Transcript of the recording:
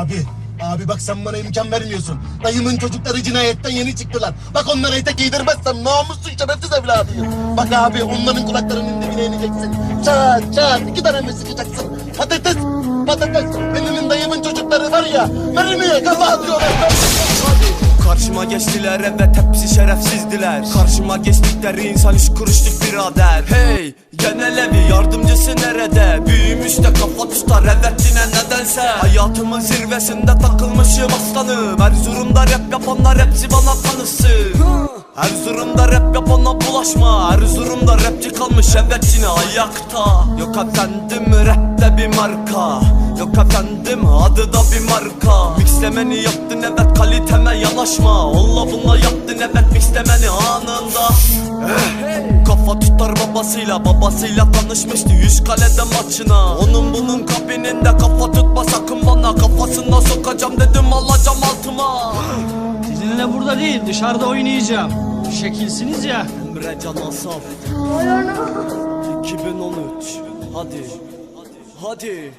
Abi, abi bak sen bana imkan vermiyorsun. Dayımın çocukları cinayetten yeni çıktılar. Bak onlara etek giydirmezsem namussuz şerefsiz evladıyım. Bak abi onların kulaklarının dibine ineceksin. Çat çat iki tane mi sıkacaksın? Patates, patates. Benim dayımın çocukları var ya, mermiye kafa atıyorlar. Karşıma geçtiler evet hepsi şerefsizdiler Karşıma geçtikleri insan üç kuruşluk birader Hey genel evi yardımcısı nerede Büyümüş de kafa tutar evet yine nedense Hayatımın zirvesinde takılmışım aslanım. Erzurum'da rap yapanlar hepsi bana tanısın Erzurum'da rap yapana bulaşma. Erzurum'da rapçi kalmış evet yine ayakta. Yok efendim rapte bir marka. Yok efendim adı da bir marka. Mixlemeni yaptın evet kaliteme yanaşma. Onunla bununla yaptın evet mixlemeni anında. Kafa tutar babasıyla babasıyla tanışmıştı Yüz kalede maçına. Onun bunun kabininde kafa tutma sakın Kafasına sokacağım dedim alacağım altıma. Sizinle burada değil dışarıda oynayacağım. Şekilsiniz ya. Emre Can Asaf. 2013 Hadi. Hadi